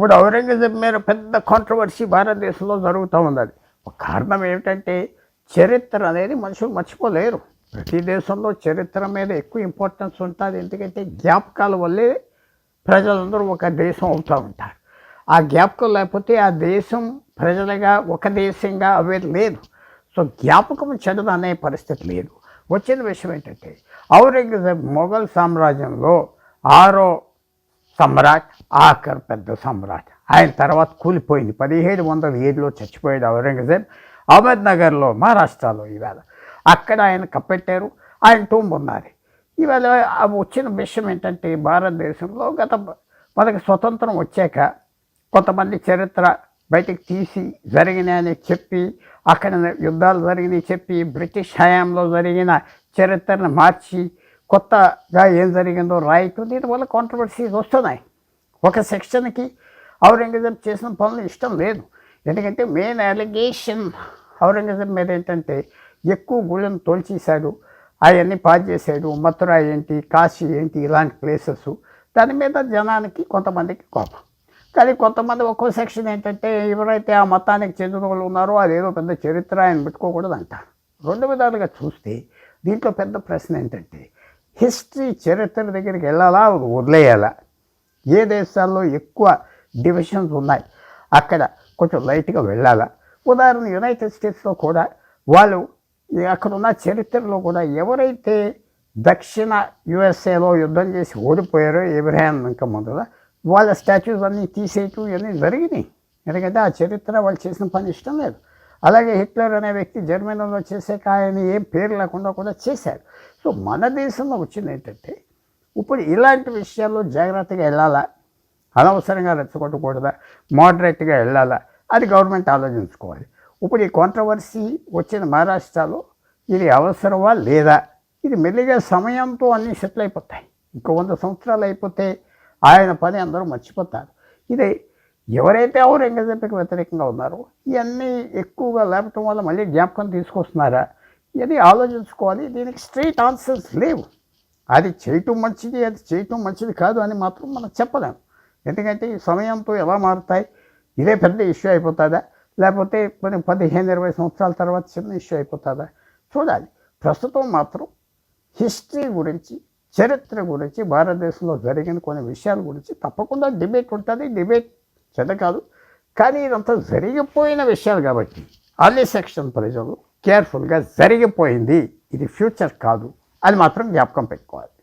ఇప్పుడు ఔరంగజేబ్ మీద పెద్ద కాంట్రవర్సీ భారతదేశంలో జరుగుతూ ఉంది కారణం ఏమిటంటే చరిత్ర అనేది మనుషులు మర్చిపోలేరు. ప్రతి దేశంలో చరిత్ర మీద ఎక్కువ ఇంపార్టెన్స్ ఉంటుంది. ఎందుకంటే జ్ఞాపకాల వల్లే ప్రజలందరూ ఒక దేశం అవుతూ ఉంటారు. ఆ జ్ఞాపకం లేకపోతే ఆ దేశం ప్రజలుగా ఒక దేశంగా అవే లేదు. సో జ్ఞాపకం చెడదు అనే పరిస్థితి లేదు. వచ్చిన విషయం ఏంటంటే ఔరంగజేబ్ మొఘల్ సామ్రాజ్యంలో ఆరో సమ్రాట్ ఆఖర్ పెద్ద సమ్రాట్. ఆయన తర్వాత కూలిపోయింది. పదిహేడు వందల ఏడులో చచ్చిపోయాడు ఔరంగజేబ్. అహ్మద్నగర్లో మహారాష్ట్రలో ఈవేళ అక్కడ ఆయన కప్పెట్టారు. ఆయన టూంబ్ ఉన్నారు. ఈవేళ వచ్చిన విషయం ఏంటంటే భారతదేశంలో గత మనకి స్వతంత్రం వచ్చాక కొంతమంది చరిత్ర బయటికి తీసి జరిగినాయని చెప్పి అక్కడ యుద్ధాలు జరిగినాయి చెప్పి బ్రిటిష్ హయాంలో జరిగిన చరిత్రను మార్చి కొత్తగా ఏం జరిగిందో రాయటం దీనివల్ల కాంట్రవర్సీస్ వస్తున్నాయి. ఒక సెక్షన్కి ఔరంగజేబ్ చేసిన పనులు ఇష్టం లేదు. ఎందుకంటే మెయిన్ అలిగేషన్ ఔరంగజేబ్ మీద ఏంటంటే ఎక్కువ గుళ్ళను తోల్చేశాడు. అవన్నీ పాస్ చేశాడు. మథుర ఏంటి కాశీ ఏంటి ఇలాంటి ప్లేసెస్ దాని మీద జనానికి కొంతమందికి కోపం. కానీ కొంతమంది ఒక్కో సెక్షన్ ఏంటంటే ఎవరైతే ఆ మతానికి చెందిన వాళ్ళు ఉన్నారో అదేదో పెద్ద చరిత్ర ఆయన పెట్టుకోకూడదు అంటారు రెండు విధాలుగా చూస్తే దీంట్లో పెద్ద ప్రశ్న ఏంటంటే హిస్టరీ చరిత్ర దగ్గరికి వెళ్ళాలా? వదిలేయాలా? ఏ దేశాల్లో ఎక్కువ డివిజన్స్ ఉన్నాయి? అక్కడ కొంచెం లైట్గా వెళ్ళాలా? ఉదాహరణ యునైటెడ్ స్టేట్స్లో కూడా వాళ్ళు అక్కడున్న అక్కడ ఉన్న చరిత్రలో కూడా ఎవరైతే దక్షిణ యుఎస్ఏలో యుద్ధం చేసి ఓడిపోయారో ఇబ్రాహిం ఇంకా మొదల వాళ్ళ స్టాచ్యూస్ అన్నీ తీసేయటం ఇవన్నీ జరిగినాయి. ఎందుకంటే ఆ చరిత్ర వాళ్ళు చేసిన పని ఇష్టం లేదు. అలాగే హిట్లర్ అనే వ్యక్తి జర్మనీలో చేసాక ఆయన ఏం పేరు లేకుండా కూడా చేశారు సో మన దేశంలో వచ్చింది ఏంటంటే ఇప్పుడు ఇలాంటి విషయాల్లో జాగ్రత్తగా వెళ్ళాలా? అనవసరంగా రెచ్చగొట్టకూడదా? మోడరేట్గా వెళ్ళాలా? అది గవర్నమెంట్ ఆలోచించుకోవాలి. ఇప్పుడు ఈ కాంట్రవర్సీ వచ్చిన మహారాష్ట్రలో ఇది అవసరమా లేదా? ఇది మెల్లిగా సమయంతో అన్నీ సెటిల్ అయిపోతాయి. ఇంకో వంద సంవత్సరాలు అయిపోతే ఆయన పని అందరూ మర్చిపోతారు. ఇది ఎవరైతే ఔరంగజేబుకి వ్యతిరేకంగా ఉన్నారో ఇవన్నీ ఎక్కువగా లేపటం వల్ల మళ్ళీ జ్ఞాపకం తీసుకొస్తున్నారా? ఇది ఆలోచించుకోవాలి. దీనికి స్ట్రైట్ ఆన్సర్స్ లేవు. అది చేయటం మంచిది అది చేయటం మంచిది కాదు అని మాత్రం మనం చెప్పలేము ఎందుకంటే ఈ సమయంతో ఎలా మారుతాయి? ఇదే పెద్ద ఇష్యూ అయిపోతుందా? లేకపోతే కొన్ని పదిహేను ఇరవై సంవత్సరాల తర్వాత చిన్న ఇష్యూ అయిపోతుందా? చూడాలి. ప్రస్తుతం మాత్రం హిస్టరీ గురించి చరిత్ర గురించి భారతదేశంలో జరిగిన కొన్ని విషయాల గురించి తప్పకుండా డిబేట్ ఉంటుంది. డిబేట్ చెడ్డ కాదు. కానీ ఇదంతా జరిగిపోయిన విషయాలు కాబట్టి అర్లీ సెక్షన్ ప్రజలు కేర్ఫుల్గా జరిగిపోయింది. ఇది ఫ్యూచర్ కాదు అని మాత్రం జ్ఞాపకం పెట్టుకోవాలి.